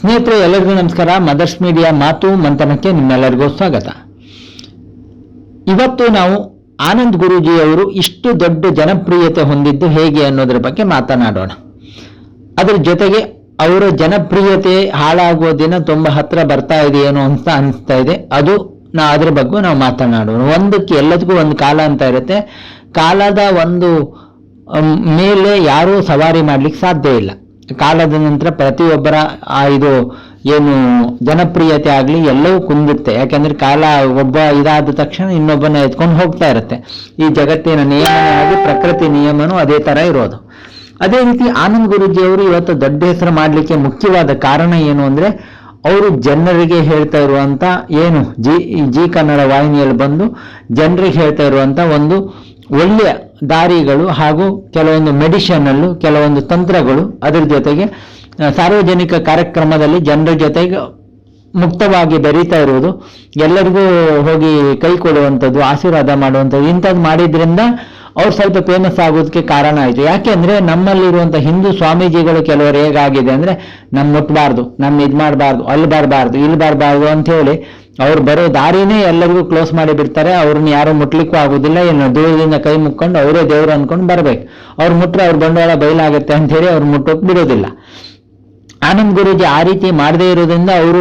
ಸ್ನೇಹಿತರೆ, ಎಲ್ಲರಿಗೂ ನಮಸ್ಕಾರ. ಮದರ್ಸ್ ಮೀಡಿಯಾ ಮಾತು ಮಂಥನಕ್ಕೆ ನಿಮ್ಮೆಲ್ಲರಿಗೂ ಸ್ವಾಗತ. ಇವತ್ತು ನಾವು ಆನಂದ್ ಗುರೂಜಿಯವರು ಇಷ್ಟು ದೊಡ್ಡ ಜನಪ್ರಿಯತೆ ಹೊಂದಿದ್ದು ಹೇಗೆ ಅನ್ನೋದ್ರ ಬಗ್ಗೆ ಮಾತನಾಡೋಣ. ಅದರ ಜೊತೆಗೆ ಅವರ ಜನಪ್ರಿಯತೆ ಹಾಳಾಗುವ ದಿನ ತುಂಬ ಹತ್ರ ಬರ್ತಾ ಇದೆ ಏನೋ ಅಂತ ಅನಿಸ್ತಾ ಇದೆ. ಅದು ನಾ ಅದ್ರ ಬಗ್ಗೆ ನಾವು ಮಾತನಾಡೋಣ. ಒಂದಕ್ಕೆ ಎಲ್ಲದಕ್ಕೂ ಒಂದು ಕಾಲ ಅಂತ ಇರುತ್ತೆ. ಕಾಲದ ಒಂದು ಮೇಲೆ ಯಾರೂ ಸವಾರಿ ಮಾಡ್ಲಿಕ್ಕೆ ಸಾಧ್ಯ ಇಲ್ಲ. ಕಾಲದ ನಂತರ ಪ್ರತಿಯೊಬ್ಬರ, ಆ ಇದು ಏನು ಜನಪ್ರಿಯತೆ ಆಗಲಿ ಎಲ್ಲವೂ ಕುಂದುತ್ತೆ ಯಾಕೆಂದ್ರೆ ಕಾಲ ಒಬ್ಬ ಇದಾದ ತಕ್ಷಣ ಇನ್ನೊಬ್ಬನ ಎತ್ಕೊಂಡು ಹೋಗ್ತಾ ಇರುತ್ತೆ. ಈ ಜಗತ್ತಿನ ನಿಯಮನೇ ಆಗಿ ಪ್ರಕೃತಿ ನಿಯಮನೂ ಅದೇ ತರ ಇರೋದು. ಅದೇ ರೀತಿ ಆನಂದ್ ಗುರುಜಿ ಅವರು ಇವತ್ತು ದೊಡ್ಡ ಹೆಸರು ಮಾಡಲಿಕ್ಕೆ ಮುಖ್ಯವಾದ ಕಾರಣ ಏನು ಅಂದ್ರೆ, ಅವರು ಜನರಿಗೆ ಹೇಳ್ತಾ ಇರುವಂತ ಏನು ಜಿ ಜಿ ಕನ್ನಡ ವಾಹಿನಿಯಲ್ಲಿ ಬಂದು ಜನರಿಗೆ ಹೇಳ್ತಾ ಇರುವಂತ ಒಂದು ಒಳ್ಳೆಯ ದಾರಿಗಳು ಹಾಗೂ ಕೆಲವೊಂದು ಮೆಡಿಷನಲ್ಲೂ ಕೆಲವೊಂದು ತಂತ್ರಗಳು ಅದರ ಜೊತೆಗೆ ಸಾರ್ವಜನಿಕ ಕಾರ್ಯಕ್ರಮದಲ್ಲಿ ಜನರ ಜೊತೆಗೆ ಮುಕ್ತವಾಗಿ ಬೆರೀತಾ ಇರುವುದು, ಎಲ್ಲರಿಗೂ ಹೋಗಿ ಕೈ ಕೊಡುವಂಥದ್ದು, ಆಶೀರ್ವಾದ ಮಾಡುವಂಥದ್ದು, ಇಂಥದ್ದು ಮಾಡಿದ್ರಿಂದ ಅವ್ರು ಸ್ವಲ್ಪ ಫೇಮಸ್ ಆಗೋದಕ್ಕೆ ಕಾರಣ ಆಯಿತು. ಯಾಕೆಂದ್ರೆ ನಮ್ಮಲ್ಲಿರುವಂಥ ಹಿಂದೂ ಸ್ವಾಮೀಜಿಗಳು ಕೆಲವರು ಹೇಗಾಗಿದೆ ಅಂದರೆ ನಮ್ಮ ಮುಟ್ಟಬಾರ್ದು ನಮ್ಮ ಇದು ಮಾಡಬಾರ್ದು ಅಲ್ಲಿ ಬರಬಾರ್ದು ಇಲ್ಲಿ ಬರಬಾರ್ದು ಅಂತ ಹೇಳಿ ಅವ್ರು ಬರೋ ದಾರಿನೇ ಎಲ್ಲರಿಗೂ ಕ್ಲೋಸ್ ಮಾಡಿ ಬಿಡ್ತಾರೆ, ಅವ್ರನ್ನ ಯಾರು ಮುಟ್ಲಿಕ್ಕೂ ಆಗುದಿಲ್ಲ, ಏನು ದೂರದಿಂದ ಕೈ ಮುಕ್ಕೊಂಡು ಅವರೇ ದೇವ್ರು ಅನ್ಕೊಂಡು ಬರ್ಬೇಕು. ಅವ್ರು ಮುಟ್ರೆ ಅವ್ರ ಬಂಡವಾಳ ಬಯಲಾಗುತ್ತೆ ಅಂತ ಹೇಳಿ ಅವ್ರು ಮುಟ್ಟೋಕ್ ಬಿಡೋದಿಲ್ಲ. ಆನಂದ್ ಗುರುಜಿ ಆ ರೀತಿ ಮಾಡದೇ ಇರೋದ್ರಿಂದ ಅವರು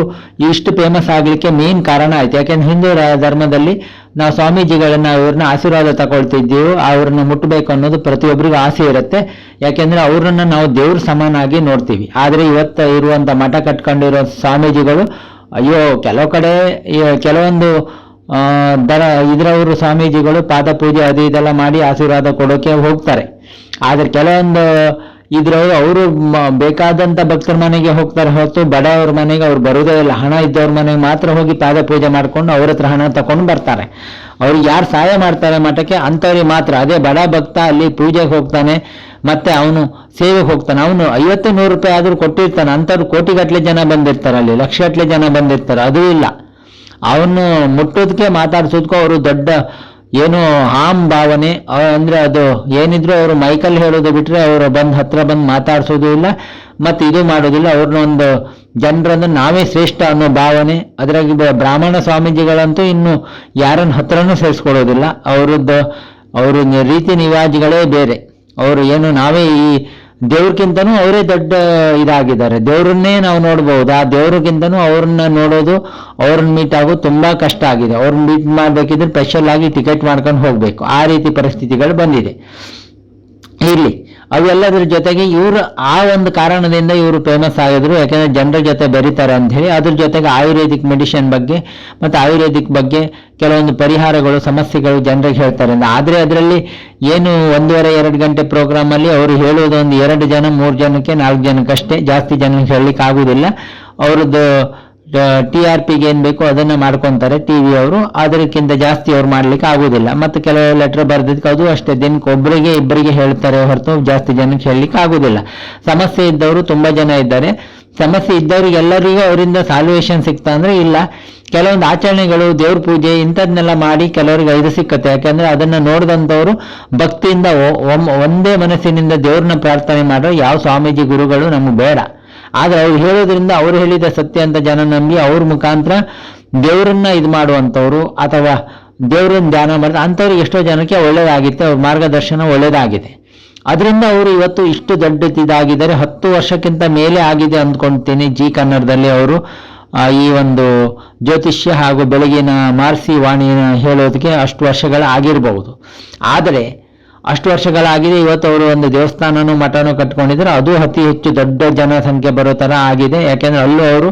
ಇಷ್ಟು ಫೇಮಸ್ ಆಗ್ಲಿಕ್ಕೆ ಮೇನ್ ಕಾರಣ ಆಯ್ತು. ಯಾಕೆಂದ್ರೆ ಹಿಂದೂ ಧರ್ಮದಲ್ಲಿ ನಾವು ಸ್ವಾಮೀಜಿಗಳನ್ನ ಅವ್ರನ್ನ ಆಶೀರ್ವಾದ ತಗೊಳ್ತಿದ್ದೀವಿ, ಅವ್ರನ್ನ ಮುಟ್ಟಬೇಕು ಅನ್ನೋದು ಪ್ರತಿಯೊಬ್ಬರಿಗೂ ಆಸೆ ಇರುತ್ತೆ. ಯಾಕೆಂದ್ರೆ ಅವ್ರನ್ನ ನಾವು ದೇವ್ರ ಸಮಾನಾಗಿ ನೋಡ್ತೀವಿ. ಆದರೆ ಇವತ್ತು ಇರುವಂತ ಮಠ ಕಟ್ಕೊಂಡಿರೋ ಸ್ವಾಮೀಜಿಗಳು ಅಯ್ಯೋ, ಕೆಲವು ಕಡೆ ಕೆಲವೊಂದು ದರ, ಇದ್ರವರು ಸ್ವಾಮೀಜಿಗಳು ಪಾದ ಪೂಜೆ ಅದು ಇದೆಲ್ಲ ಮಾಡಿ ಆಶೀರ್ವಾದ ಕೊಡೋಕೆ ಹೋಗ್ತಾರೆ. ಆದರೆ ಕೆಲವೊಂದು ಇದ್ರವರು ಅವರು ಬೇಕಾದಂತ ಭಕ್ತರ ಮನೆಗೆ ಹೋಗ್ತಾರೆ ಹೊರತು ಬಡವ್ರ ಮನೆಗೆ ಅವ್ರು ಬರೋದೇ ಇಲ್ಲ. ಹಣ ಇದ್ದವ್ರ ಮನೆಗೆ ಮಾತ್ರ ಹೋಗಿ ಪಾದ ಪೂಜೆ ಮಾಡ್ಕೊಂಡು ಅವ್ರ ಹತ್ರ ಹಣ ತಕೊಂಡು ಬರ್ತಾರೆ. ಅವ್ರಿಗೆ ಯಾರು ಸಹಾಯ ಮಾಡ್ತಾರೆ ಮಠಕ್ಕೆ ಅಂಥವ್ರಿಗೆ ಮಾತ್ರ. ಅದೇ ಬಡ ಭಕ್ತ ಅಲ್ಲಿ ಪೂಜೆಗೆ ಹೋಗ್ತಾನೆ, ಮತ್ತೆ ಅವನು ಸೇವೆಗೆ ಹೋಗ್ತಾನೆ. ಅವನು ಐವತ್ತು ನೂರು ರೂಪಾಯಿ ಆದ್ರೂ ಕೊಟ್ಟಿರ್ತಾನೆ. ಅಂಥವ್ರು ಕೋಟಿಗಟ್ಟಲೆ ಜನ ಬಂದಿರ್ತಾರೆ ಅಲ್ಲಿ ಲಕ್ಷಗಟ್ಟಲೆ ಜನ ಬಂದಿರ್ತಾರೆ. ಅದು ಇಲ್ಲ. ಅವನು ಮುಟ್ಟೋದಕ್ಕೆ ಮಾತಾಡ್ಸೋದಕ್ಕೂ ಅವರು ದೊಡ್ಡ ಏನು ಹಾಮ್ ಭಾವನೆ ಅಂದ್ರೆ ಅದು ಏನಿದ್ರು ಅವರು ಮೈಕಲ್ ಹೇಳೋದು ಬಿಟ್ರೆ ಅವರು ಬಂದು ಹತ್ರ ಬಂದು ಮಾತಾಡ್ಸೋದು ಇಲ್ಲ, ಮತ್ತೆ ಇದು ಮಾಡೋದಿಲ್ಲ. ಅವ್ರನ್ನ ಒಂದು ಜನರನ್ನು ನಾವೇ ಶ್ರೇಷ್ಠ ಅನ್ನೋ ಭಾವನೆ, ಅದ್ರಾಗಿ ಬ್ರಾಹ್ಮಣ ಸ್ವಾಮೀಜಿಗಳಂತೂ ಇನ್ನು ಯಾರನ್ನ ಹತ್ರನೂ ಸೇರಿಸ್ಕೊಳ್ಳೋದಿಲ್ಲ. ಅವ್ರದ್ದು, ಅವ್ರ ರೀತಿ ನಿವಾಜಿಗಳೇ ಬೇರೆ. ಅವರು ಏನು ನಾವೇ ಈ ದೇವ್ರಕ್ಕಿಂತನೂ ಅವರೇ ದೊಡ್ಡ ಇದಾಗಿದ್ದಾರೆ. ದೇವ್ರನ್ನೇ ನಾವು ನೋಡ್ಬೋದು. ಆ ದೇವ್ರಿಗಿಂತನೂ ಅವ್ರನ್ನ ನೋಡೋದು, ಅವ್ರನ್ನ ಮೀಟ್ ಆಗೋದು ತುಂಬಾ ಕಷ್ಟ ಆಗಿದೆ. ಅವ್ರನ್ನ ಮೀಟ್ ಮಾಡ್ಬೇಕಿದ್ರೆ ಸ್ಪೆಷಲ್ ಆಗಿ ಟಿಕೆಟ್ ಮಾಡ್ಕೊಂಡು ಹೋಗ್ಬೇಕು. ಆ ರೀತಿ ಪರಿಸ್ಥಿತಿಗಳು ಬಂದಿದೆ. ಇರ್ಲಿ. ಅವೆಲ್ಲದರ ಜೊತೆಗೆ ಇವರು ಆ ಒಂದು ಕಾರಣದಿಂದ ಇವರು ಫೇಮಸ್ ಆಗಿದ್ರು. ಯಾಕಂದ್ರೆ ಜನರ ಜೊತೆ ಬೆರೀತಾರೆ ಅಂತ ಹೇಳಿ. ಅದ್ರ ಜೊತೆಗೆ ಆಯುರ್ವೇದಿಕ್ ಮೆಡಿಸಿನ್ ಬಗ್ಗೆ ಮತ್ತೆ ಆಯುರ್ವೇದಿಕ್ ಬಗ್ಗೆ ಕೆಲವೊಂದು ಪರಿಹಾರಗಳು, ಸಮಸ್ಯೆಗಳು ಜನರಿಗೆ ಹೇಳ್ತಾರೆ. ಆದ್ರೆ ಅದರಲ್ಲಿ ಏನು ಒಂದೂವರೆ, ಎರಡು ಗಂಟೆ ಪ್ರೋಗ್ರಾಮ್ ಅಲ್ಲಿ ಅವರು ಹೇಳುವುದು ಒಂದು ಎರಡು ಜನ, ಮೂರು ಜನಕ್ಕೆ ನಾಲ್ಕು ಜನಕ್ಕಷ್ಟೇ ಜಾಸ್ತಿ ಜನಕ್ಕೆ ಹೇಳಲಿಕ್ಕೆ ಆಗುದಿಲ್ಲ ಅವ್ರದ್ದು ಟಿ ಆರ್ ಪಿಗೆ ಏನ್ ಬೇಕು ಅದನ್ನ ಮಾಡ್ಕೊಂತಾರೆ ಟಿವಿ ಅವರು. ಅದಕ್ಕಿಂತ ಜಾಸ್ತಿ ಅವ್ರು ಮಾಡ್ಲಿಕ್ಕೆ ಆಗುದಿಲ್ಲ. ಮತ್ತೆ ಕೆಲವು ಲೆಟರ್ ಬರ್ದಿದ್ದಕ್ಕೆ ಅದು ಅಷ್ಟೇ. ದಿನಕ್ಕೆ ಒಬ್ಬರಿಗೆ ಇಬ್ಬರಿಗೆ ಹೇಳ್ತಾರೆ ಹೊರತು ಜಾಸ್ತಿ ಜನಕ್ಕೆ ಹೇಳಲಿಕ್ಕೆ ಆಗುದಿಲ್ಲ. ಸಮಸ್ಯೆ ಇದ್ದವರು ತುಂಬಾ ಜನ ಇದ್ದಾರೆ. ಸಮಸ್ಯೆ ಇದ್ದವ್ರಿಗೆ ಎಲ್ಲರಿಗೂ ಅವರಿಂದ ಸಾಲ್ವೇಷನ್ ಸಿಗ್ತಾ ಅಂದ್ರೆ ಇಲ್ಲ. ಕೆಲವೊಂದು ಆಚರಣೆಗಳು, ದೇವ್ರ ಪೂಜೆ ಇಂಥದ್ನೆಲ್ಲ ಮಾಡಿ ಕೆಲವರಿಗೆ ಇದು ಸಿಕ್ಕತ್ತೆ. ಯಾಕಂದ್ರೆ ಅದನ್ನ ನೋಡಿದಂಥವ್ರು ಭಕ್ತಿಯಿಂದ ಒಂದೇ ಮನಸ್ಸಿನಿಂದ ದೇವ್ರನ್ನ ಪ್ರಾರ್ಥನೆ ಮಾಡೋ ಯಾವ ಸ್ವಾಮೀಜಿ ಗುರುಗಳು ನಮ್ಗೆ ಬೇಡ. ಆದ್ರೆ ಅವ್ರು ಹೇಳೋದ್ರಿಂದ ಅವ್ರು ಹೇಳಿದ ಸತ್ಯ ಅಂತ ಜನ ನಂಬಿ ಅವ್ರ ಮುಖಾಂತರ ದೇವರನ್ನ ಇದು ಮಾಡುವಂಥವ್ರು ಅಥವಾ ದೇವರನ್ನ ಧ್ಯಾನ ಮಾಡಿದ ಅಂಥವ್ರಿಗೆ ಎಷ್ಟೋ ಜನಕ್ಕೆ ಒಳ್ಳೇದಾಗಿತ್ತು, ಅವ್ರ ಮಾರ್ಗದರ್ಶನ ಒಳ್ಳೇದಾಗಿದೆ. ಅದರಿಂದ ಅವರು ಇವತ್ತು ಇಷ್ಟು ದೊಡ್ಡದಿದಾಗಿದ್ದಾರೆ. ಹತ್ತು ವರ್ಷಕ್ಕಿಂತ ಮೇಲೆ ಆಗಿದೆ ಅಂದ್ಕೊಳ್ತೀನಿ ಜಿ ಕನ್ನಡದಲ್ಲಿ ಅವರು. ಈ ಒಂದು ಜ್ಯೋತಿಷ್ಯ ಹಾಗೂ ಬೆಳಗಿನ ಮಾರ್ಸಿ ವಾಣಿನ ಹೇಳೋದಕ್ಕೆ ಅಷ್ಟು ವರ್ಷಗಳ ಆಗಿರಬಹುದು ಆದರೆ ಅಷ್ಟು ವರ್ಷಗಳಾಗಿದೆ, ಇವತ್ತು ಅವರು ಒಂದು ದೇವಸ್ಥಾನನೂ ಮಠನೂ ಕಟ್ಕೊಂಡಿದ್ದಾರೆ. ಅದು ಅತಿ ಹೆಚ್ಚು ದೊಡ್ಡ ಜನಸಂಖ್ಯೆ ಬರೋ ಥರ ಆಗಿದೆ. ಯಾಕೆಂದ್ರೆ ಅಲ್ಲೂ ಅವರು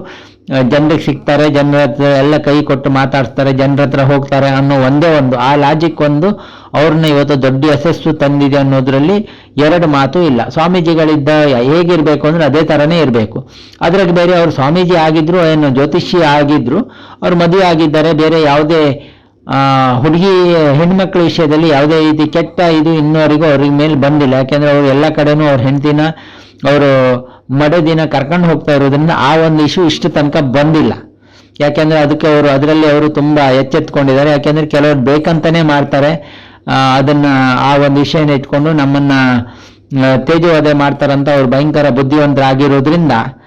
ಜನರಿಗೆ ಸಿಗ್ತಾರೆ, ಜನರ ಹತ್ರ ಎಲ್ಲ ಕೈ ಕೊಟ್ಟು ಮಾತಾಡ್ತಾರೆ ಜನರ ಹತ್ರ ಹೋಗ್ತಾರೆ ಅನ್ನೋ ಒಂದೇ ಒಂದು, ಆ ಲಾಜಿಕ್ ಒಂದು ಅವ್ರನ್ನ ಇವತ್ತು ದೊಡ್ಡ ಯಶಸ್ಸು ತಂದಿದೆ ಅನ್ನೋದ್ರಲ್ಲಿ ಎರಡು ಮಾತು ಇಲ್ಲ. ಸ್ವಾಮೀಜಿಗಳಿದ್ದ ಹೇಗಿರ್ಬೇಕು ಅಂದ್ರೆ ಅದೇ ತರನೇ ಇರಬೇಕು. ಅದ್ರಾಗ ಬೇರೆ ಅವ್ರು ಸ್ವಾಮೀಜಿ ಆಗಿದ್ರು, ಏನು ಜ್ಯೋತಿಷಿ ಆಗಿದ್ರು, ಅವ್ರು ಮದುವೆ ಆಗಿದ್ದಾರೆ, ಬೇರೆ ಯಾವುದೇ ಹುಡುಗಿ ಹೆಣ್ಮಕ್ಳ ವಿಷಯದಲ್ಲಿ ಯಾವುದೇ ರೀತಿ ಕೆಟ್ಟ ಇದು ಇನ್ನೋರಿಗೂ ಅವ್ರಿಗೆ ಮೇಲೆ ಬಂದಿಲ್ಲ. ಯಾಕೆಂದ್ರೆ ಅವರು ಎಲ್ಲ ಕಡೆನೂ ಅವ್ರ ಹೆಂಡತಿನ ಅವರು ಮಡದಿನ ಕರ್ಕೊಂಡು ಹೋಗ್ತಾ ಇರೋದ್ರಿಂದ ಆ ಒಂದು ಇಶ್ಯೂ ಇಷ್ಟು ತನಕ ಬಂದಿಲ್ಲ. ಯಾಕೆಂದ್ರೆ ಅದಕ್ಕೆ ಅವರು ಅದರಲ್ಲಿ ಅವರು ತುಂಬಾ ಎಚ್ಚೆತ್ಕೊಂಡಿದ್ದಾರೆ. ಯಾಕೆಂದ್ರೆ ಕೆಲವರು ಬೇಕಂತಾನೆ ಮಾಡ್ತಾರೆ. ಆ, ಅದನ್ನ ಆ ಒಂದು ವಿಷಯನ ಇಟ್ಕೊಂಡು ನಮ್ಮನ್ನ ತೇಜವಾದ ಮಾಡ್ತಾರಂತ ಅವ್ರು ಭಯಂಕರ ಬುದ್ಧಿವಂತರಾಗಿರೋದ್ರಿಂದ ಆ,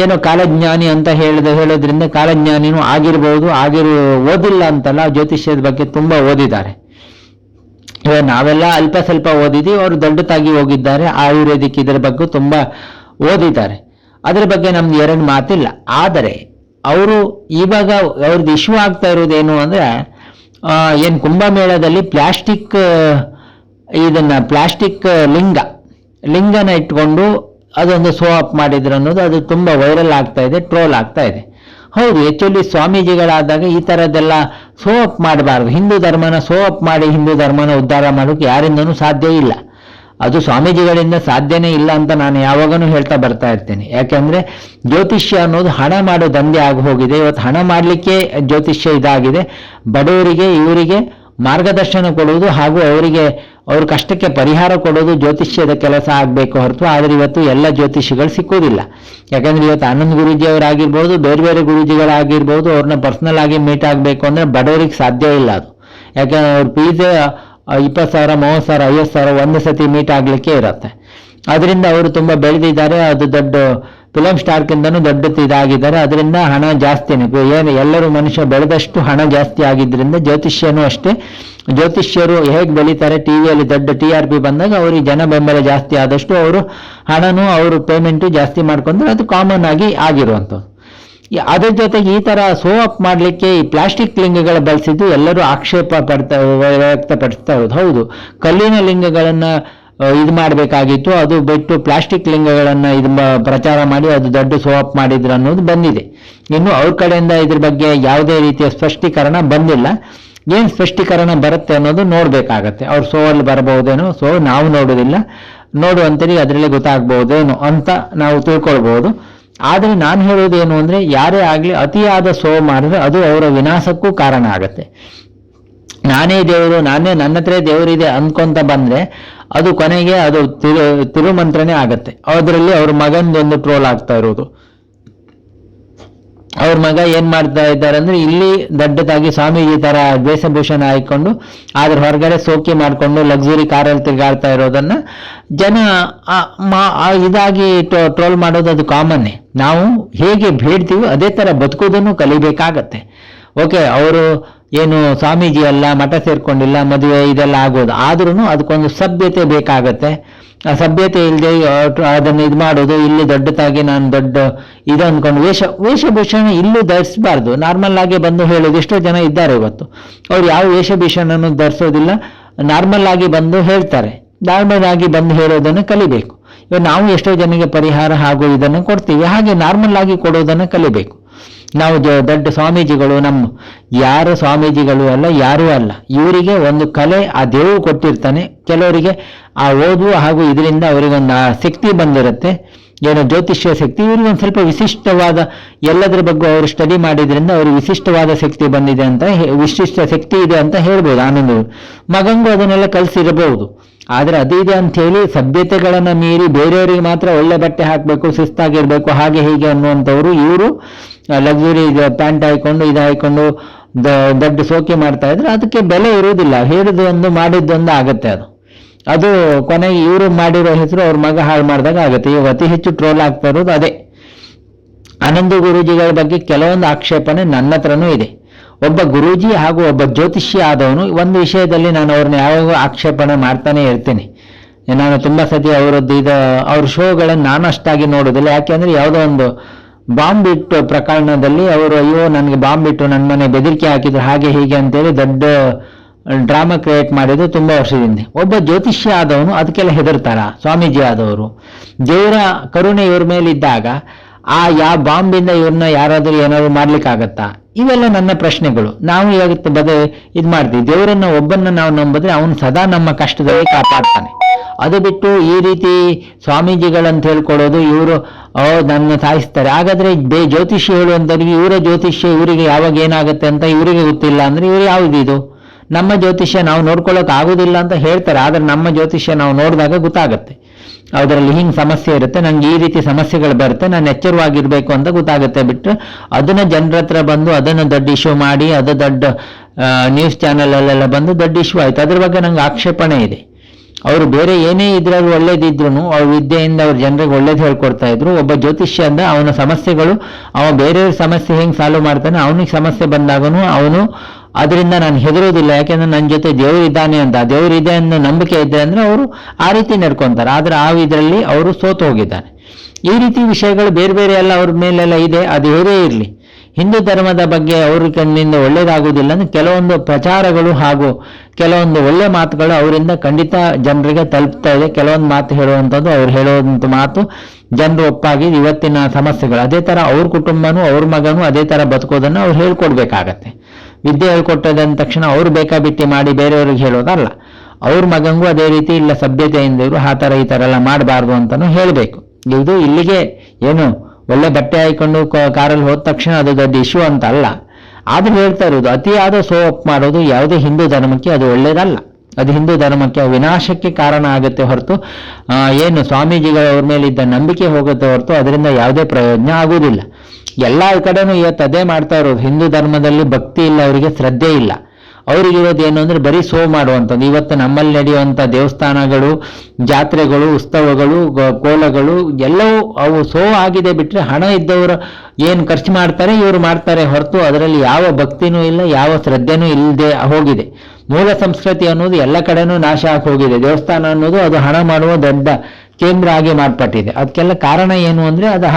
ಏನೋ ಕಾಲಜ್ಞಾನಿ ಅಂತ ಹೇಳಿದ ಹೇಳೋದ್ರಿಂದ ಕಾಲಜ್ಞಾನಿನೂ ಆಗಿರ್ಬೋದು ಆಗಿರು ಓದಿಲ್ಲ ಅಂತಲ್ಲ ಜ್ಯೋತಿಷ್ಯದ ಬಗ್ಗೆ ತುಂಬಾ ಓದಿದ್ದಾರೆ. ಇವಾಗ ನಾವೆಲ್ಲ ಅಲ್ಪ ಸ್ವಲ್ಪ ಓದಿದ್ದೀವಿ ಅವರು ದೊಡ್ಡದಾಗಿ ಹೋಗಿದ್ದಾರೆ ಆಯುರ್ವೇದಿಕ್ ಇದರ ಬಗ್ಗೆ ತುಂಬಾ ಓದಿದ್ದಾರೆ. ಅದರ ಬಗ್ಗೆ ನಮ್ದು ಎರಡು ಮಾತಿಲ್ಲ. ಆದರೆ ಅವರು ಇವಾಗ ಅವ್ರದ್ದು ಇಶ್ಯೂ ಆಗ್ತಾ ಇರೋದೇನು ಅಂದ್ರೆ ಆ, ಏನ್ ಕುಂಭಮೇಳದಲ್ಲಿ ಪ್ಲಾಸ್ಟಿಕ್ ಇದನ್ನ ಪ್ಲಾಸ್ಟಿಕ್ ಲಿಂಗ ಲಿಂಗನ ಇಟ್ಕೊಂಡು ಅದೊಂದು ಸೋ ಅಪ್ ಮಾಡಿದ್ರು ಅನ್ನೋದು ಅದು ತುಂಬಾ ವೈರಲ್ ಆಗ್ತಾ ಇದೆ ಟ್ರೋಲ್ ಆಗ್ತಾ ಇದೆ. ಹೌದು ಆ್ಯಕ್ಚುಲಿ ಸ್ವಾಮೀಜಿಗಳಾದಾಗ ಈ ಥರದ್ದೆಲ್ಲ ಸೋ ಅಪ್ ಮಾಡಬಾರ್ದು. ಹಿಂದೂ ಧರ್ಮನ ಸೋ ಅಪ್ ಮಾಡಿ ಹಿಂದೂ ಧರ್ಮನ ಉದ್ಧಾರ ಮಾಡೋಕೆ ಯಾರಿಂದನೂ ಸಾಧ್ಯ ಇಲ್ಲ. ಅದು ಸ್ವಾಮೀಜಿಗಳಿಂದ ಸಾಧ್ಯನೇ ಇಲ್ಲ ಅಂತ ನಾನು ಯಾವಾಗನೂ ಹೇಳ್ತಾ ಬರ್ತಾ ಇರ್ತೇನೆ. ಯಾಕೆಂದ್ರೆ ಜ್ಯೋತಿಷ್ಯ ಅನ್ನೋದು ಹಣ ಮಾಡೋ ದಂಧೆ ಆಗಿ ಹೋಗಿದೆ. ಇವತ್ತು ಹಣ ಮಾಡಲಿಕ್ಕೆ ಜ್ಯೋತಿಷ್ಯ ಇದಾಗಿದೆ. ಬಡವರಿಗೆ, ಇವರಿಗೆ ಮಾರ್ಗದರ್ಶನ ಕೊಡುವುದು ಹಾಗೂ ಅವರಿಗೆ ಅವ್ರ ಕಷ್ಟಕ್ಕೆ ಪರಿಹಾರ ಕೊಡೋದು ಜ್ಯೋತಿಷ್ಯದ ಕೆಲಸ ಆಗಬೇಕು ಹೊರತು, ಆದರೆ ಇವತ್ತು ಎಲ್ಲ ಜ್ಯೋತಿಷಿಗಳು ಸಿಕ್ಕೋದಿಲ್ಲ ಯಾಕಂದ್ರೆ ಇವತ್ತು ಆನಂದ್ ಗುರೂಜಿ ಅವರಾಗಿರ್ಬೋದು, ಬೇರೆ ಬೇರೆ ಗುರೂಜಿಗಳಾಗಿರ್ಬೋದು, ಅವ್ರನ್ನ ಪರ್ಸನಲ್ ಆಗಿ ಮೀಟ್ ಆಗಬೇಕು ಅಂದರೆ ಬಡವರಿಗೆ ಸಾಧ್ಯ ಇಲ್ಲ ಅದು. ಯಾಕಂದ್ರೆ ಅವ್ರ ಫೀಸ್ ಇಪ್ಪತ್ತು ಸಾವಿರ, ಮೂವತ್ತು ಸಾವಿರ, ಐವತ್ತು ಸಾವಿರ ಒಂದು ಸತಿ ಮೀಟ್ ಆಗಲಿಕ್ಕೆ ಇರುತ್ತೆ. ಅದರಿಂದ ಅವರು ತುಂಬಾ ಬೆಳೆದಿದ್ದಾರೆ, ಅದು ದೊಡ್ಡ ಫಿಲಂ ಸ್ಟಾರ್ಕಿಂದನೂ ದೊಡ್ಡ ಇದಾಗಿದ್ದಾರೆ ಅದರಿಂದ ಹಣ ಜಾಸ್ತಿನೇ. ಏನು ಎಲ್ಲರೂ ಮನುಷ್ಯ ಬೆಳೆದಷ್ಟು ಹಣ ಜಾಸ್ತಿ ಆಗಿದ್ದರಿಂದ ಜ್ಯೋತಿಷ್ಯನೂ ಅಷ್ಟೇ. ಜ್ಯೋತಿಷ್ಯರು ಹೇಗೆ ಬೆಳೀತಾರೆ ಟಿವಿಯಲ್ಲಿ ದೊಡ್ಡ ಟಿ ಆರ್ ಪಿ ಬಂದಾಗ ಅವರಿಗೆ ಜನ ಬೆಂಬಲ ಜಾಸ್ತಿ ಆದಷ್ಟು ಅವರು ಹಣನೂ ಅವರು ಪೇಮೆಂಟು ಜಾಸ್ತಿ ಮಾಡ್ಕೊಂಡ್ರೆ ಅದು ಕಾಮನ್ ಆಗಿ ಆಗಿರುವಂಥದ್ದು. ಅದ್ರ ಜೊತೆಗೆ ಈ ತರ ಸೋ ಅಪ್ ಮಾಡಲಿಕ್ಕೆ ಈ ಪ್ಲಾಸ್ಟಿಕ್ ಲಿಂಗಗಳ ಬಳಸಿದ್ದು ಎಲ್ಲರೂ ಆಕ್ಷೇಪ ಪಡ್ತಾ ವ್ಯಕ್ತಪಡಿಸ್ತಾ ಇರೋದು ಹೌದು. ಕಲ್ಲಿನ ಲಿಂಗಗಳನ್ನ ಇದು ಮಾಡಬೇಕಾಗಿತ್ತು. ಅದು ಬಿಟ್ಟು ಪ್ಲಾಸ್ಟಿಕ್ ಲಿಂಗಗಳನ್ನು ಇದು ಪ್ರಚಾರ ಮಾಡಿ ಅದು ದೊಡ್ಡ ಸೋ ಅಪ್ ಮಾಡಿದ್ರು ಅನ್ನೋದು ಬಂದಿದೆ. ಇನ್ನು ಅವ್ರ ಕಡೆಯಿಂದ ಇದ್ರ ಬಗ್ಗೆ ಯಾವುದೇ ರೀತಿಯ ಸ್ಪಷ್ಟೀಕರಣ ಬಂದಿಲ್ಲ. ಏನು ಸ್ಪಷ್ಟೀಕರಣ ಬರುತ್ತೆ ಅನ್ನೋದು ನೋಡ್ಬೇಕಾಗತ್ತೆ. ಅವ್ರ ಸೋ ಅಲ್ಲಿ ಬರಬಹುದೇನೋ ಸೊ ನಾವು ನೋಡೋದಿಲ್ಲ ನೋಡುವಂತರಿಗೆ ಅದರಲ್ಲಿ ಗೊತ್ತಾಗ್ಬಹುದೇನೋ ಅಂತ ನಾವು ತಿಳ್ಕೊಳ್ಬಹುದು ಆದರೆ ನಾನು ಹೇಳೋದೇನು ಅಂದ್ರೆ, ಯಾರೇ ಆಗಲಿ ಅತಿಯಾದ ಸೋ ಮಾಡಿದ್ರೆ ಅದು ಅವರ ವಿನಾಶಕ್ಕೂ ಕಾರಣ ಆಗತ್ತೆ. ನಾನೇ ದೇವರು, ನಾನೇ ನನ್ನ ಹತ್ರ ದೇವರಿದೆ ಅಂದ್ಕೊಂತ ಬಂದ್ರೆ ಅದು ಕೊನೆಗೆ ಅದು ತಿರು, ತಿರುಮಂತ್ರನೇ ಆಗತ್ತೆ. ಅದರಲ್ಲಿ ಅವ್ರ ಮಗಂದೊಂದು ಟ್ರೋಲ್ ಆಗ್ತಾ ಇರೋದು. ಅವ್ರ ಮಗ ಏನ್ ಮಾಡ್ತಾ ಇದ್ದಾರೆ ಅಂದ್ರೆ ಇಲ್ಲಿ ದೊಡ್ಡದಾಗಿ ಸ್ವಾಮೀಜಿ ತರ ವೇಷಭೂಷಣ ಹಾಕೊಂಡು ಅದ್ರ ಹೊರಗಡೆ ಸೋಕಿ ಮಾಡ್ಕೊಂಡು ಲಕ್ಸುರಿ ಕಾರಲ್ಲಿ ತಿರುಗಾಡ್ತಾ ಇರೋದನ್ನ ಜನ ಇದಾಗಿ ಟ್ರೋಲ್ ಮಾಡೋದು ಅದು ಕಾಮನ್ನೇ ನಾವು ಹೇಗೆ ಬೇಡ್ತೀವಿ ಅದೇ ತರ ಬದುಕೋದನ್ನು ಕಲಿಬೇಕಾಗತ್ತೆ. ಓಕೆ ಅವರು ಏನು ಸ್ವಾಮೀಜಿ ಅಲ್ಲ, ಮಠ ಸೇರ್ಕೊಂಡಿಲ್ಲ, ಮದುವೆ ಇದೆಲ್ಲ ಆಗೋದು. ಆದ್ರೂ ಅದಕ್ಕೊಂದು ಸಭ್ಯತೆ ಬೇಕಾಗತ್ತೆ. ಆ ಸಭ್ಯತೆ ಇಲ್ಲದೆ ಅದನ್ನು ಇದು ಮಾಡೋದು ಇಲ್ಲಿ ದೊಡ್ಡದಾಗಿ ನಾನು ದೊಡ್ಡ ಇದು ಅಂದ್ಕೊಂಡು ವೇಷ, ವೇಷಭೂಷಣ ಇಲ್ಲೂ ಧರಿಸಬಾರ್ದು. ನಾರ್ಮಲ್ ಆಗಿ ಬಂದು ಹೇಳೋದು ಎಷ್ಟೋ ಜನ ಇದ್ದಾರೆ ಇವತ್ತು. ಅವ್ರು ಯಾವ ವೇಷಭೂಷಣನೂ ಧರಿಸೋದಿಲ್ಲ. ನಾರ್ಮಲ್ ಆಗಿ ಬಂದು ಹೇಳ್ತಾರೆ. ನಾರ್ಮಲ್ ಆಗಿ ಬಂದು ಹೇಳೋದನ್ನು ಕಲಿಬೇಕು. ಇವಾಗ ನಾವು ಎಷ್ಟೋ ಜನಕ್ಕೆ ಪರಿಹಾರ ಹಾಗೂ ಇದನ್ನು ಕೊಡ್ತೀವಿ. ಹಾಗೆ ನಾರ್ಮಲ್ ಆಗಿ ಕೊಡೋದನ್ನು ಕಲಿಬೇಕು. ನಾವು ದೊಡ್ಡ ಸ್ವಾಮೀಜಿಗಳು ನಮ್ಮ, ಯಾರು ಸ್ವಾಮೀಜಿಗಳು ಅಲ್ಲ, ಯಾರೂ ಅಲ್ಲ. ಇವರಿಗೆ ಒಂದು ಕಲೆ, ಆ ದೇವರು ಕೊಟ್ಟಿರ್ತಾನೆ. ಕೆಲವರಿಗೆ ಆ ಓದು ಹಾಗೂ ಇದರಿಂದ ಅವರಿಗೊಂದು ಆ ಶಕ್ತಿ ಬಂದಿರುತ್ತೆ. ಏನೋ ಜ್ಯೋತಿಷ್ಯ ಶಕ್ತಿ, ಇವರಿಗೆ ಒಂದು ಸ್ವಲ್ಪ ವಿಶಿಷ್ಟವಾದ, ಎಲ್ಲದರ ಬಗ್ಗೆ ಅವರು ಸ್ಟಡಿ ಮಾಡಿದ್ರಿಂದ ಅವ್ರಿಗೆ ವಿಶಿಷ್ಟವಾದ ಶಕ್ತಿ ಬಂದಿದೆ ಅಂತ ವಿಶಿಷ್ಟ ಶಕ್ತಿ ಇದೆ ಅಂತ ಹೇಳ್ಬೋದು ಆನಂದ ಮಗಂಗೂ ಅದನ್ನೆಲ್ಲ ಕಲಿಸಿರಬಹುದು. ಆದರೆ ಅದು ಇದೆ ಅಂತ ಹೇಳಿ ಸಭ್ಯತೆಗಳನ್ನ ಮೀರಿ ಬೇರೆಯವರಿಗೆ ಮಾತ್ರ ಒಳ್ಳೆ ಬಟ್ಟೆ ಹಾಕಬೇಕು ಸುಸ್ತಾಗಿರಬೇಕು ಹಾಗೆ ಹೀಗೆ ಅನ್ನುವಂಥವ್ರು ಇವರು ಲಕ್ಸುರಿ ಪ್ಯಾಂಟ್ ಹಾಕೊಂಡು ಇದು ಹಾಕೊಂಡು ದೊಡ್ಡ ಸೋಕೆ ಮಾಡ್ತಾ ಇದ್ರೆ ಅದಕ್ಕೆ ಬೆಲೆ ಇರುವುದಿಲ್ಲ. ಹೇಳಿದ್ದು ಒಂದು ಮಾಡಿದ್ದೊಂದು ಆಗುತ್ತೆ ಅದು. ಅದು ಕೊನೆಗೆ ಇವರು ಮಾಡಿರೋ ಹೆಸರು ಅವ್ರ ಮಗ ಹಾಳು ಮಾಡಿದಾಗ ಆಗುತ್ತೆ. ಇವಾಗ ಅತಿ ಹೆಚ್ಚು ಟ್ರೋಲ್ ಆಗ್ತಾ ಇರೋದು ಅದೇ. ಆನಂದ ಗುರೂಜಿಗಳ ಬಗ್ಗೆ ಕೆಲವೊಂದು ಆಕ್ಷೇಪಣೆ ನನ್ನ ಹತ್ರನೂ ಇದೆ. ಒಬ್ಬ ಗುರೂಜಿ ಹಾಗೂ ಒಬ್ಬ ಜ್ಯೋತಿಷಿ ಆದವನು ಒಂದು ವಿಷಯದಲ್ಲಿ ನಾನು ಅವ್ರನ್ನ ಯಾವಾಗ ಆಕ್ಷೇಪಣೆ ಮಾಡ್ತಾನೆ ಇರ್ತೀನಿ. ನಾನು ತುಂಬಾ ಸತಿ ಅವರದ್ದು ಇದು, ಅವ್ರ ಶೋಗಳನ್ನು ನಾನು ಅಷ್ಟಾಗಿ ನೋಡೋದಿಲ್ಲ. ಯಾಕೆಂದ್ರೆ ಯಾವುದೋ ಒಂದು ಬಾಂಬ್ ಇಟ್ಟು ಪ್ರಕರಣದಲ್ಲಿ ಅವರು, ಅಯ್ಯೋ, ನನಗೆ ಬಾಂಬ್ ಇಟ್ಟು ನನ್ನ ಮನೆ ಬೆದರಿಕೆ ಹಾಕಿದ್ರು, ಹಾಗೆ ಹೀಗೆ ಅಂತೇಳಿ ದೊಡ್ಡ ಡ್ರಾಮಾ ಕ್ರಿಯೇಟ್ ಮಾಡಿದ್ದು ತುಂಬಾ ವರ್ಷದಿಂದ. ಒಬ್ಬ ಜ್ಯೋತಿಷ್ಯ ಆದವನು ಅದಕ್ಕೆಲ್ಲ ಹೆದರ್ತಾರ, ಸ್ವಾಮೀಜಿ ಆದವರು. ದೇವರ ಕರುಣೆ ಇವ್ರ ಮೇಲೆ ಇದ್ದಾಗ ಆ ಯಾವ ಬಾಂಬಿಂದ ಇವ್ರನ್ನ ಯಾರಾದರೂ ಏನಾದ್ರು ಮಾಡ್ಲಿಕ್ಕಾಗತ್ತಾ? ಇವೆಲ್ಲ ನನ್ನ ಪ್ರಶ್ನೆಗಳು. ನಾವು ಇವಾಗ ಬದ ಇದು ಮಾಡ್ತೀವಿ ದೇವರನ್ನ ಒಬ್ಬನ್ನ ನಾವು ನಂಬಿದ್ರೆ ಅವನು ಸದಾ ನಮ್ಮ ಕಷ್ಟದಲ್ಲಿ ಕಾಪಾಡ್ತಾನೆ. ಅದು ಬಿಟ್ಟು ಈ ರೀತಿ ಸ್ವಾಮೀಜಿಗಳಂತ ಹೇಳ್ಕೊಳ್ಳೋದು ಇವರು ನನ್ನ ಸಾಯಿಸ್ತಾರೆ. ಹಾಗಾದ್ರೆ ಬೇ ಜ್ಯೋತಿಷ್ಯ ಹೇಳುವಂತವ್ರಿಗೆ ಇವರ ಜ್ಯೋತಿಷ್ಯ ಇವರಿಗೆ ಯಾವಾಗ ಏನಾಗುತ್ತೆ ಅಂತ ಇವರಿಗೆ ಗೊತ್ತಿಲ್ಲ ಅಂದ್ರೆ ಇವ್ರು ಯಾವ್ದು ಇದು? ನಮ್ಮ ಜ್ಯೋತಿಷ್ಯ ನಾವು ನೋಡ್ಕೊಳ್ಳೋಕೆ ಆಗೋದಿಲ್ಲ ಅಂತ ಹೇಳ್ತಾರೆ. ಆದ್ರೆ ನಮ್ಮ ಜ್ಯೋತಿಷ್ಯ ನಾವು ನೋಡಿದಾಗ ಗೊತ್ತಾಗುತ್ತೆ. ಅದರಲ್ಲಿ ಹಿಂಗ್ ಸಮಸ್ಯೆ ಇರುತ್ತೆ, ನಂಗೆ ಈ ರೀತಿ ಸಮಸ್ಯೆಗಳು ಬರುತ್ತೆ, ನಾನು ಎಚ್ಚರವಾಗಿರ್ಬೇಕು ಅಂತ ಗೊತ್ತಾಗುತ್ತೆ ಬಿಟ್ಟು ಅದನ್ನ ಜನರ ಹತ್ರ ಬಂದು ಅದನ್ನ ದೊಡ್ಡ ಇಶ್ಯೂ ಮಾಡಿ, ಅದು ದೊಡ್ಡ ನ್ಯೂಸ್ ಚಾನೆಲ್ ಅಲ್ಲೆಲ್ಲ ಬಂದು ದೊಡ್ಡ ಇಶ್ಯೂ ಆಯ್ತು. ಅದ್ರ ಬಗ್ಗೆ ನಂಗೆ ಆಕ್ಷೇಪಣೆ ಇದೆ. ಅವರು ಬೇರೆ ಏನೇ ಇದ್ರಲ್ಲಿ ಒಳ್ಳೇದಿದ್ರು ಅವ್ರ ವಿದ್ಯೆಯಿಂದ ಅವ್ರ ಜನರಿಗೆ ಒಳ್ಳೇದು ಹೇಳ್ಕೊಡ್ತಾ ಇದ್ರು. ಒಬ್ಬ ಜ್ಯೋತಿಷ್ಯ ಅಂದ ಅವನ ಸಮಸ್ಯೆಗಳು, ಅವ ಬೇರೆಯವ್ರ ಸಮಸ್ಯೆ ಹೆಂಗ್ ಸಾಲ್ವ್ ಮಾಡ್ತಾನೆ, ಅವನಿಗೆ ಸಮಸ್ಯೆ ಬಂದಾಗನು ಅವನು ಅದರಿಂದ ನಾನು ಹೆದರೋದಿಲ್ಲ. ಯಾಕೆಂದ್ರೆ ನನ್ನ ಜೊತೆ ದೇವರು ಇದ್ದಾನೆ ಅಂತ. ದೇವರು ಇದೆ ಅನ್ನೋ ನಂಬಿಕೆ ಇದೆ ಅಂದ್ರೆ ಅವರು ಆ ರೀತಿ ನಡ್ಕೊಂತಾರೆ. ಆದ್ರೆ ಆ ಇದರಲ್ಲಿ ಅವರು ಸೋತು ಹೋಗಿದ್ದಾನೆ ಈ ರೀತಿ ವಿಷಯಗಳು ಬೇರೆ ಬೇರೆ ಎಲ್ಲ ಅವ್ರ ಮೇಲೆಲ್ಲ ಇದೆ. ಅದು ಹೇರೇ ಇರಲಿ. ಹಿಂದೂ ಧರ್ಮದ ಬಗ್ಗೆ ಅವ್ರ ಕಣ್ಣಿಂದ ಒಳ್ಳೇದಾಗುವುದಿಲ್ಲ ಅಂದ್ರೆ ಕೆಲವೊಂದು ಪ್ರಚಾರಗಳು ಹಾಗೂ ಕೆಲವೊಂದು ಒಳ್ಳೆ ಮಾತುಗಳು ಅವರಿಂದ ಖಂಡಿತ ಜನರಿಗೆ ತಲುಪ್ತಾ ಇದೆ. ಕೆಲವೊಂದು ಮಾತು ಹೇಳುವಂಥದ್ದು ಅವ್ರು ಹೇಳುವಂಥ ಮಾತು ಜನರು ಒಪ್ಪಾಗಿ ಇವತ್ತಿನ ಸಮಸ್ಯೆಗಳು. ಅದೇ ತರ ಅವ್ರ ಕುಟುಂಬನೂ ಅವ್ರ ಮಗನು ಅದೇ ತರ ಬದುಕೋದನ್ನು ಅವ್ರು ಹೇಳ್ಕೊಡ್ಬೇಕಾಗತ್ತೆ. ವಿದ್ಯೆ ಹೇಳ್ಕೊಟ್ಟದಂದ ತಕ್ಷಣ ಅವ್ರು ಬೇಕಾಬಿಟ್ಟಿ ಮಾಡಿ ಬೇರೆಯವ್ರಿಗೆ ಹೇಳೋದಲ್ಲ. ಅವ್ರ ಮಗಂಗೂ ಅದೇ ರೀತಿ ಇಲ್ಲ ಸಭ್ಯತೆಯಿಂದ ಇವರು ಆ ಥರ ಈ ಥರ ಎಲ್ಲ ಮಾಡಬಾರ್ದು ಅಂತಲೂ ಹೇಳಬೇಕು. ಇದು ಇಲ್ಲಿಗೆ ಏನು ಒಳ್ಳೆ ಬಟ್ಟೆ ಹಾಕೊಂಡು ಕಾರಲ್ಲಿ ಹೋದ ತಕ್ಷಣ ಅದು ದೊಡ್ಡ ಇಶ್ಯೂ ಅಂತ ಅಲ್ಲ ಆದ್ರೂ ಹೇಳ್ತಾ ಇರೋದು, ಅತಿಯಾದ ಸೋಪ್ ಮಾಡೋದು ಯಾವುದೇ ಹಿಂದೂ ಧರ್ಮಕ್ಕೆ ಅದು ಒಳ್ಳೇದಲ್ಲ. ಅದು ಹಿಂದೂ ಧರ್ಮಕ್ಕೆ ವಿನಾಶಕ್ಕೆ ಕಾರಣ ಆಗುತ್ತೆ ಹೊರತು ಏನು ಸ್ವಾಮೀಜಿಗಳ ಅವ್ರ ಮೇಲೆ ಇದ್ದ ನಂಬಿಕೆ ಹೋಗುತ್ತೆ ಹೊರತು ಅದರಿಂದ ಯಾವುದೇ ಪ್ರಯೋಜನ ಆಗುವುದಿಲ್ಲ. ಎಲ್ಲ ಕಡೆನೂ ಇವತ್ತು ಅದೇ ಮಾಡ್ತಾ ಇರೋದು. ಹಿಂದೂ ಧರ್ಮದಲ್ಲಿ ಭಕ್ತಿ ಇಲ್ಲ, ಅವರಿಗೆ ಶ್ರದ್ಧೆ ಇಲ್ಲ. ಅವರಿಗಿರೋದು ಏನು ಅಂದ್ರೆ ಬರೀ ಸೋ ಮಾಡುವಂಥದ್ದು. ಇವತ್ತು ನಮ್ಮಲ್ಲಿ ನಡೆಯುವಂಥ ದೇವಸ್ಥಾನಗಳು, ಜಾತ್ರೆಗಳು, ಉತ್ಸವಗಳು ಕೋಲಗಳು, ಎಲ್ಲವೂ ಅವು ಸೋ ಆಗಿದೆ ಬಿಟ್ರೆ ಹಣ ಇದ್ದವರು ಏನು ಖರ್ಚು ಮಾಡ್ತಾರೆ, ಇವರು ಮಾಡ್ತಾರೆ ಹೊರತು ಅದರಲ್ಲಿ ಯಾವ ಭಕ್ತಿನೂ ಇಲ್ಲ, ಯಾವ ಶ್ರದ್ಧೆನೂ ಇಲ್ಲದೆ ಹೋಗಿದೆ. ಮೂಲ ಸಂಸ್ಕೃತಿ ಅನ್ನೋದು ಎಲ್ಲ ಕಡೆನೂ ನಾಶ ಆಗಿ ಹೋಗಿದೆ. ದೇವಸ್ಥಾನ ಅನ್ನೋದು ಅದು ಹಣ ಮಾಡುವ ದೊಡ್ಡ ಕೇಂದ್ರ ಆಗಿ ಮಾರ್ಪಟ್ಟಿದೆ. ಅದಕ್ಕೆಲ್ಲ ಕಾರಣ ಏನು ಅಂದ್ರೆ ಅದು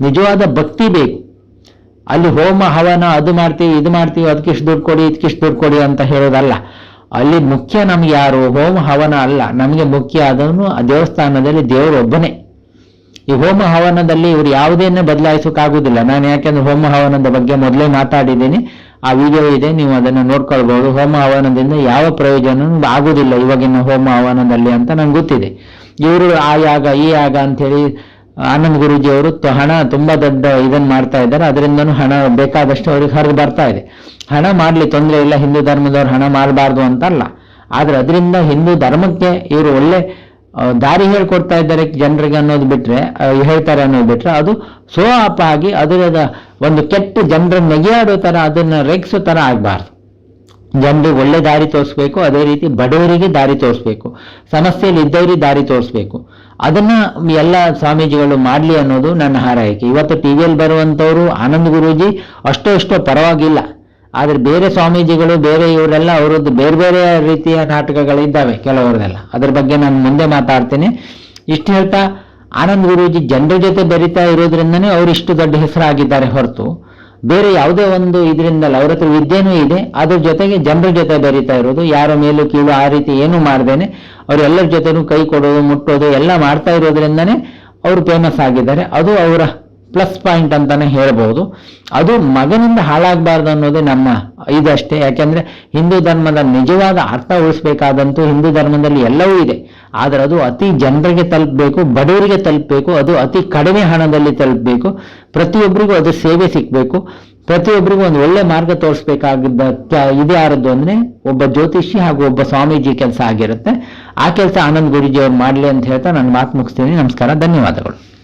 ನಿಜವಾದ ಭಕ್ತಿ ಬೇಕು. ಅಲ್ಲಿ ಹೋಮ ಹವನ ಅದು ಮಾಡ್ತೀವಿ, ಇದು ಮಾಡ್ತೀವಿ, ಅದಕ್ಕಿಷ್ಟು ದುಡ್ಡು ಕೊಡಿ, ಇದಕ್ಕಿಷ್ಟು ದುಡ್ಡು ಕೊಡಿ ಅಂತ ಹೇಳೋದಲ್ಲ. ಅಲ್ಲಿ ಮುಖ್ಯ ನಮ್ಗೆ ಯಾರು? ಹೋಮ ಹವನ ಅಲ್ಲ. ನಮಗೆ ಮುಖ್ಯ ಆ ದೇವಸ್ಥಾನದಲ್ಲಿ ದೇವರೊಬ್ಬನೇ. ಈ ಹೋಮ ಹವನದಲ್ಲಿ ಇವರು ಯಾವುದೇನೆ ಬದಲಾಯಿಸೋಕ್ಕಾಗುದಿಲ್ಲ ನಾನು ಯಾಕೆಂದ್ರೆ ಹೋಮ ಹವನದ ಬಗ್ಗೆ ಮೊದಲೇ ಮಾತಾಡಿದ್ದೀನಿ. ಆ ವಿಡಿಯೋ ಇದೆ, ನೀವು ಅದನ್ನು ನೋಡ್ಕೊಳ್ಬಹುದು ಹೋಮ ಹವನದಿಂದ ಯಾವ ಪ್ರಯೋಜನ ಆಗೋದಿಲ್ಲ ಇವಾಗಿನ ಹೋಮ ಹವನದಲ್ಲಿ ಅಂತ ನಂಗೆ ಗೊತ್ತಿದೆ. ಇವರು ಆ ಯಾಗ, ಈ ಯಾಗ ಅಂತೇಳಿ ಆನಂದ್ ಗುರುಜಿ ಅವರು ಹಣ ತುಂಬಾ ದೊಡ್ಡ ಇದನ್ನ ಮಾಡ್ತಾ ಇದ್ದಾರೆ. ಅದರಿಂದನೂ ಹಣ ಬೇಕಾದಷ್ಟು ಅವ್ರಿಗೆ ಹರಿದು ಬರ್ತಾ ಇದೆ. ಹಣ ಮಾಡ್ಲಿ ತೊಂದರೆ ಇಲ್ಲ, ಹಿಂದೂ ಧರ್ಮದವ್ರು ಹಣ ಮಾಡಬಾರ್ದು ಅಂತಲ್ಲ. ಆದ್ರೆ ಅದರಿಂದ ಹಿಂದೂ ಧರ್ಮಕ್ಕೆ ಇವರು ಒಳ್ಳೆ ದಾರಿ ಹೇಳ್ಕೊಡ್ತಾ ಇದ್ದಾರೆ ಜನರಿಗೆ ಅನ್ನೋದು ಬಿಟ್ರೆ ಹೇಳ್ತಾರೆ ಅನ್ನೋದು ಬಿಟ್ರೆ, ಅದು ಸೋ ಅಪ್ ಆಗಿ ಅದರ ಒಂದು ಕೆಟ್ಟ ಜನರ ನೆಗೆಯಾಡೋ ತರ, ಅದನ್ನ ರೇಗಿಸೋ ತರ ಆಗ್ಬಾರ್ದು. ಜನರಿಗೆ ಒಳ್ಳೆ ದಾರಿ ತೋರಿಸ್ಬೇಕು, ಅದೇ ರೀತಿ ಬಡವರಿಗೆ ದಾರಿ ತೋರಿಸ್ಬೇಕು, ಸಮಸ್ಯೆಯಲ್ಲಿ ಇದ್ದವರಿಗೆ ದಾರಿ ತೋರಿಸ್ಬೇಕು. ಅದನ್ನ ಎಲ್ಲ ಸ್ವಾಮೀಜಿಗಳು ಮಾಡ್ಲಿ ಅನ್ನೋದು ನನ್ನ ಹಾರೈಕೆ. ಇವತ್ತು ಟಿವಿಯಲ್ಲಿ ಬರುವಂತವರು ಆನಂದ್ ಗುರೂಜಿ ಅಷ್ಟೋ ಅಷ್ಟೋ ಪರವಾಗಿಲ್ಲ. ಆದ್ರೆ ಬೇರೆ ಸ್ವಾಮೀಜಿಗಳು, ಬೇರೆ ಇವರೆಲ್ಲ ಅವರದ್ದು ಬೇರೆ ಬೇರೆ ರೀತಿಯ ನಾಟಕಗಳಿದ್ದಾವೆ ಕೆಲವರದೆಲ್ಲ. ಅದ್ರ ಬಗ್ಗೆ ನಾನು ಮುಂದೆ ಮಾತಾಡ್ತೀನಿ. ಇಷ್ಟು ಹೇಳ್ತಾ, ಆನಂದ್ ಗುರೂಜಿ ಜನರ ಜೊತೆ ಬೆರಿತಾ ಇರೋದ್ರಿಂದನೇ ಅವರು ಇಷ್ಟು ದೊಡ್ಡ ಹೆಸರಾಗಿದ್ದಾರೆ ಹೊರತು. ಬೇರೆ ಯಾವುದೇ ಒಂದು ಇದರಿಂದಲ್ಲ ಅವ್ರ ಹತ್ರ ವಿದ್ಯೆನೂ ಇದೆ, ಅದ್ರ ಜೊತೆಗೆ ಜನರ ಜೊತೆ ಬೆರೀತಾ ಇರೋದು, ಯಾರ ಮೇಲೂ ಕೀಳು ಆ ರೀತಿ ಏನು ಮಾಡ್ದೇನೆ, ಅವ್ರು ಎಲ್ಲರ ಜೊತೆನೂ ಕೈ ಕೊಡೋದು, ಮುಟ್ಟೋದು, ಎಲ್ಲ ಮಾಡ್ತಾ ಇರೋದ್ರಿಂದನೇ ಅವರು ಫೇಮಸ್ ಆಗಿದ್ದಾರೆ. ಅದು ಅವರ ಪ್ಲಸ್ ಪಾಯಿಂಟ್ ಅಂತಾನೆ ಹೇಳ್ಬೋದು. ಅದು ಮಗನಿಂದ ಹಾಳಾಗಬಾರ್ದು ಅನ್ನೋದೇ ನಮ್ಮ ಇದಷ್ಟೇ. ಯಾಕೆಂದ್ರೆ ಹಿಂದೂ ಧರ್ಮದ ನಿಜವಾದ ಅರ್ಥ ಉಳಿಸ್ಬೇಕಾದಂತೂ ಹಿಂದೂ ಧರ್ಮದಲ್ಲಿ ಎಲ್ಲವೂ ಇದೆ. ಆದ್ರೆ ಅದು ಅತಿ ಜನರಿಗೆ ತಲುಪಬೇಕು, ಬಡವರಿಗೆ ತಲುಪಬೇಕು, ಅದು ಅತಿ ಕಡಿಮೆ ಹಣದಲ್ಲಿ ತಲುಪಬೇಕು. ಪ್ರತಿಯೊಬ್ಬರಿಗೂ ಅದು ಸೇವೆ ಸಿಗಬೇಕು ಪ್ರತಿಯೊಬ್ಬರಿಗೂ ಒಂದು ಒಳ್ಳೆ ಮಾರ್ಗ ತೋರಿಸ್ಬೇಕಾಗಿದ್ದ ಇದು ಯಾರದ್ದು ಅಂದ್ರೆ ಒಬ್ಬ ಜ್ಯೋತಿಷಿ ಹಾಗೂ ಒಬ್ಬ ಸ್ವಾಮೀಜಿ ಕೆಲಸ ಆಗಿರುತ್ತೆ. ಆ ಕೆಲಸ ಆನಂದ್ ಗುರುಜಿ ಅವ್ರು ಮಾಡಲಿ ಅಂತ ಹೇಳ್ತಾ ನಾನು ಮಾತು ಮುಗಿಸ್ತೀನಿ. ನಮಸ್ಕಾರ, ಧನ್ಯವಾದಗಳು.